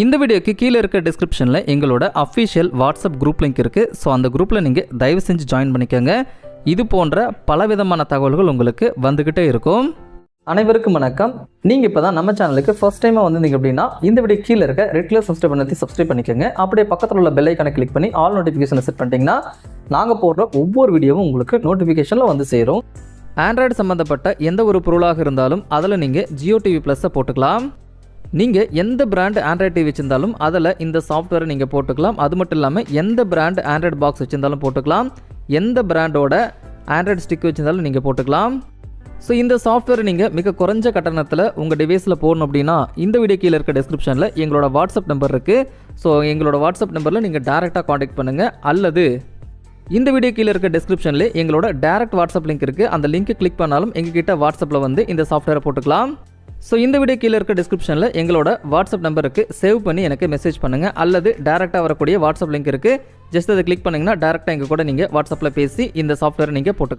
இந்த வீடியோக்கு கீழே இருக்க டிஸ்கிரிப்ஷனில் எங்களோட அஃபிஷியல் வாட்ஸ்அப் குரூப் லிங்க் இருக்குது ஸோ அந்த குரூப்பில் நீங்கள் தயவு செஞ்சு ஜாயின் பண்ணிக்கோங்க. இது போன்ற பலவிதமான தகவல்கள் உங்களுக்கு வந்துக்கிட்டே இருக்கும். அனைவருக்கும் வணக்கம். நீங்கள் இப்போ தான் நம்ம சேனலுக்கு ஃபர்ஸ்ட் டைமாக வந்திருந்தீங்க அப்படின்னா இந்த வீடியோ கீழே இருக்க ரெட் கலர் சப்ஸ்கிரைப் பண்ணி சப்ஸ்கிரைப் பண்ணிக்கோங்க. அப்படியே பக்கத்தில் உள்ள பெல் ஐக்கானை கிளிக் பண்ணி ஆல் நோட்டிஃபிகேஷனை செட் பண்ணிட்டீங்கன்னா நாங்கள் போடுற ஒவ்வொரு வீடியோவும் உங்களுக்கு நோட்டிஃபிகேஷனில் வந்து சேரும். ஆண்ட்ராய்டு சம்மந்தப்பட்ட எந்த ஒரு பொருளாக இருந்தாலும் அதில் நீங்கள் ஜியோ டிவி ப்ளஸ்ஸை போட்டுக்கலாம். நீங்கள் எந்த பிராண்ட் ஆண்ட்ராய்டு டிவி வச்சிருந்தாலும் அதில் இந்த சாஃப்ட்வேரை நீங்கள் போட்டுக்கலாம். அது மட்டும் இல்லாமல் எந்த பிராண்ட் ஆண்ட்ராய்டு பாக்ஸ் வச்சிருந்தாலும் போட்டுக்கலாம். எந்த பிராண்டோட ஆண்ட்ராய்டு ஸ்டிக் வச்சிருந்தாலும் நீங்கள் போட்டுக்கலாம். ஸோ இந்த சாஃப்ட்வேர் நீங்கள் மிக குறைஞ்ச கட்டணத்தில் உங்கள் டிவைஸில் போடணும் அப்படின்னா இந்த வீடியோ கீழே இருக்க டிஸ்கிரிப்ஷனில் எங்களோட வாட்ஸ்அப் நம்பர் இருக்குது ஸோ எங்களோட வாட்ஸ்அப் நம்பரில் நீங்கள் டேரெக்டாக காண்டாக்ட் பண்ணுங்கள் அல்லது இந்த வீடியோ கீழே இருக்க டிஸ்கிரிப்ஷனில் எங்களோட டேரக்ட் வாட்ஸ்அப் லிங்க் இருக்குது அந்த லிங்க்கை கிளிக் பண்ணாலும் எங்ககிட்ட வாட்ஸ்அப்பில் வந்து இந்த சாஃப்ட்வேரை போட்டுக்கலாம். ஸோ இந்த வீடியோ கீழே இருக்க டிஸ்கிரிப்ஷனில் எங்களோட வாட்ஸ்அப் நம்பருக்கு சேவ் பண்ணி எனக்கு மெசேஜ் பண்ணுங்கள் அல்லது டேரெக்டாக வரக்கூடிய வாட்ஸ்அப் லிங்க் இருக்குது ஜஸ்ட் அதை கிளிக் பண்ணிங்கன்னா டேரெக்டாக எங்கள் கூட நீங்கள் வாட்ஸ்அப்பில் பேசி இந்த சாஃப்ட்வேரை நீங்கள் போட்டுக்கலாம்.